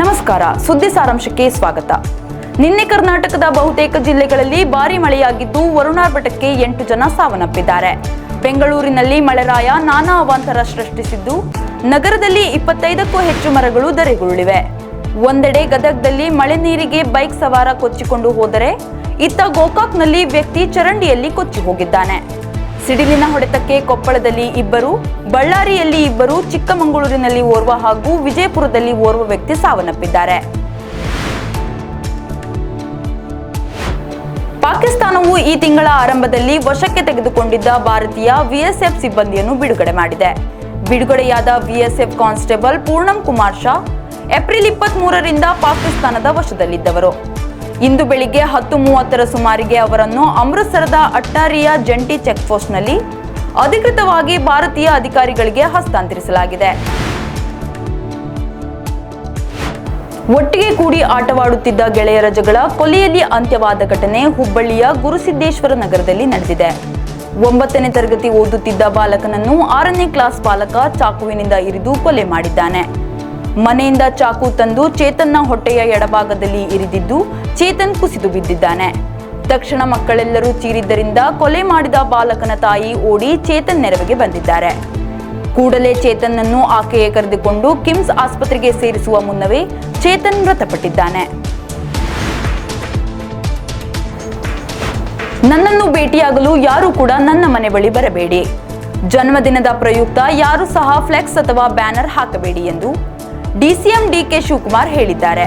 ನಮಸ್ಕಾರ, ಸುದ್ದಿ ಸಾರಾಂಶಕ್ಕೆ ಸ್ವಾಗತ. ನಿನ್ನೆ ಕರ್ನಾಟಕದ ಬಹುತೇಕ ಜಿಲ್ಲೆಗಳಲ್ಲಿ ಭಾರಿ ಮಳೆಯಾಗಿದ್ದು ವರುಣಾರ್ಭಟಕ್ಕೆ ಎಂಟು ಜನ ಸಾವನ್ನಪ್ಪಿದ್ದಾರೆ. ಬೆಂಗಳೂರಿನಲ್ಲಿ ಮಳೆರಾಯ ನಾನಾ ಅವಾಂತರ ಸೃಷ್ಟಿಸಿದ್ದು, ನಗರದಲ್ಲಿ ಇಪ್ಪತ್ತೈದಕ್ಕೂ ಹೆಚ್ಚು ಮರಗಳು ಧರೆಗುರುಳಿವೆ. ಒಂದೆಡೆ ಗದಗದಲ್ಲಿ ಮಳೆ ನೀರಿಗೆ ಬೈಕ್ ಸವಾರ ಕೊಚ್ಚಿಕೊಂಡು ಹೋದರೆ, ಇತ್ತ ಗೋಕಾಕ್ನಲ್ಲಿ ವ್ಯಕ್ತಿ ಚರಂಡಿಯಲ್ಲಿ ಕೊಚ್ಚಿ ಹೋಗಿದ್ದಾನೆ. ಸಿಡಿಲಿನ ಹೊಡೆತಕ್ಕೆ ಕೊಪ್ಪಳದಲ್ಲಿ ಇಬ್ಬರು, ಬಳ್ಳಾರಿಯಲ್ಲಿ ಇಬ್ಬರು, ಚಿಕ್ಕಮಗಳೂರಿನಲ್ಲಿ ಓರ್ವ ಹಾಗೂ ವಿಜಯಪುರದಲ್ಲಿ ಓರ್ವ ವ್ಯಕ್ತಿ ಸಾವನ್ನಪ್ಪಿದ್ದಾರೆ. ಪಾಕಿಸ್ತಾನವು ಈ ತಿಂಗಳ ಆರಂಭದಲ್ಲಿ ವಶಕ್ಕೆ ತೆಗೆದುಕೊಂಡಿದ್ದ ಭಾರತೀಯ ವಿಎಸ್ಎಫ್ ಸಿಬ್ಬಂದಿಯನ್ನು ಬಿಡುಗಡೆ ಮಾಡಿದೆ. ಬಿಡುಗಡೆಯಾದ BSF constable Purnam Kumar Shaw, April ಇಪ್ಪತ್ತ್ ಮೂರರಿಂದ ಪಾಕಿಸ್ತಾನದ ವಶದಲ್ಲಿದ್ದವರು. ಇಂದು ಬೆಳಿಗ್ಗೆ ಹತ್ತು ಮೂವತ್ತರ ಸುಮಾರಿಗೆ ಅವರನ್ನು ಅಮೃತಸರದ ಅಟ್ಟಾರಿಯಾ ಜಂಟಿ ಚೆಕ್ಪೋಸ್ಟ್ನಲ್ಲಿ ಅಧಿಕೃತವಾಗಿ ಭಾರತೀಯ ಅಧಿಕಾರಿಗಳಿಗೆ ಹಸ್ತಾಂತರಿಸಲಾಗಿದೆ. ಒಟ್ಟಿಗೆ ಕೂಡಿ ಆಟವಾಡುತ್ತಿದ್ದ ಗೆಳೆಯರ ಜಗಳ ಕೊಲೆಯಲ್ಲಿ ಅಂತ್ಯವಾದ ಘಟನೆ ಹುಬ್ಬಳ್ಳಿಯ ಗುರುಸಿದ್ದೇಶ್ವರ ನಗರದಲ್ಲಿ ನಡೆದಿದೆ. ಒಂಬತ್ತನೇ ತರಗತಿ ಓದುತ್ತಿದ್ದ ಬಾಲಕನನ್ನು ಆರನೇ ಕ್ಲಾಸ್ ಬಾಲಕ ಚಾಕುವಿನಿಂದ ಇರಿದು ಕೊಲೆ ಮಾಡಿದ್ದಾನೆ. ಮನೆಯಿಂದ ಚಾಕು ತಂದು ಚೇತನ್ನ ಹೊಟ್ಟೆಯ ಎಡಭಾಗದಲ್ಲಿ ಇರಿದಿದ್ದು ಚೇತನ್ ಕುಸಿದು ಬಿದ್ದಿದ್ದಾನೆ. ತಕ್ಷಣ ಮಕ್ಕಳೆಲ್ಲರೂ ಚೀರಿದ್ದರಿಂದ ಕೊಲೆ ಮಾಡಿದ ಬಾಲಕನ ತಾಯಿ ಓಡಿ ಚೇತನ್ ನೆರವಿಗೆ ಬಂದಿದ್ದಾರೆ. ಕೂಡಲೇ ಚೇತನ್ನನ್ನು ಆಕೆಯ ಕರೆದುಕೊಂಡು ಕಿಮ್ಸ್ ಆಸ್ಪತ್ರೆಗೆ ಸೇರಿಸುವ ಮುನ್ನವೇ ಚೇತನ್ ಮೃತಪಟ್ಟಿದ್ದಾನೆ. ನನ್ನನ್ನು ಭೇಟಿಯಾಗಲು ಯಾರು ಕೂಡ ನನ್ನ ಮನೆ ಬಳಿ ಬರಬೇಡಿ. ಜನ್ಮದಿನದ ಪ್ರಯುಕ್ತ ಯಾರು ಸಹ ಫ್ಲೆಕ್ಸ್ ಅಥವಾ ಬ್ಯಾನರ್ ಹಾಕಬೇಡಿ ಎಂದು ಡಿಸಿಎಂ ಡಿಕೆ ಶಿವಕುಮಾರ್ ಹೇಳಿದ್ದಾರೆ.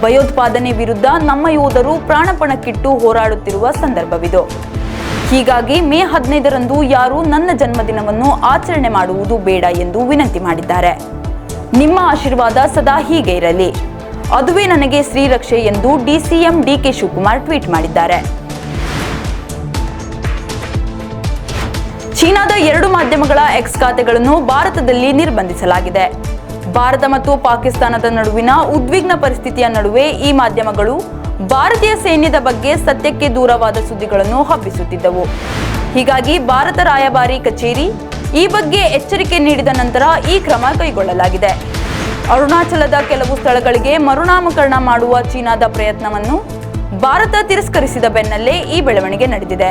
ಭಯೋತ್ಪಾದನೆ ವಿರುದ್ಧ ನಮ್ಮ ಯೋಧರು ಪ್ರಾಣಪಣಕ್ಕಿಟ್ಟು ಹೋರಾಡುತ್ತಿರುವ ಸಂದರ್ಭವಿದು. ಹೀಗಾಗಿ ಮೇ ಹದಿನೈದರಂದು ಯಾರು ನನ್ನ ಜನ್ಮದಿನವನ್ನು ಆಚರಣೆ ಮಾಡುವುದು ಬೇಡ ಎಂದು ವಿನಂತಿ ಮಾಡಿದ್ದಾರೆ. ನಿಮ್ಮ ಆಶೀರ್ವಾದ ಸದಾ ಹೀಗೆ ಇರಲಿ. ಅದುವೇ ನನಗೆ ಶ್ರೀರಕ್ಷೆ ಎಂದು ಡಿಸಿಎಂ ಡಿಕೆ ಶಿವಕುಮಾರ್ ಟ್ವೀಟ್ ಮಾಡಿದ್ದಾರೆ. ಚೀನಾದ ಎರಡು ಮಾಧ್ಯಮಗಳ ಎಕ್ಸ್ ಖಾತೆಗಳನ್ನು ಭಾರತದಲ್ಲಿ ನಿರ್ಬಂಧಿಸಲಾಗಿದೆ. ಭಾರತ ಮತ್ತು ಪಾಕಿಸ್ತಾನದ ನಡುವಿನ ಉದ್ವಿಗ್ನ ಪರಿಸ್ಥಿತಿಯ ನಡುವೆ ಈ ಮಾಧ್ಯಮಗಳು ಭಾರತೀಯ ಸೈನ್ಯದ ಬಗ್ಗೆ ಸತ್ಯಕ್ಕೆ ದೂರವಾದ ಸುದ್ದಿಗಳನ್ನು ಹಬ್ಬಿಸುತ್ತಿದ್ದವು. ಹೀಗಾಗಿ ಭಾರತ ರಾಯಭಾರಿ ಕಚೇರಿ ಈ ಬಗ್ಗೆ ಎಚ್ಚರಿಕೆ ನೀಡಿದ ನಂತರ ಈ ಕ್ರಮ ಕೈಗೊಳ್ಳಲಾಗಿದೆ. ಅರುಣಾಚಲದ ಕೆಲವು ಸ್ಥಳಗಳಿಗೆ ಮರುನಾಮಕರಣ ಮಾಡುವ ಚೀನಾದ ಪ್ರಯತ್ನವನ್ನು ಭಾರತ ತಿರಸ್ಕರಿಸಿದ ಬೆನ್ನಲ್ಲೇ ಈ ಬೆಳವಣಿಗೆ ನಡೆದಿದೆ.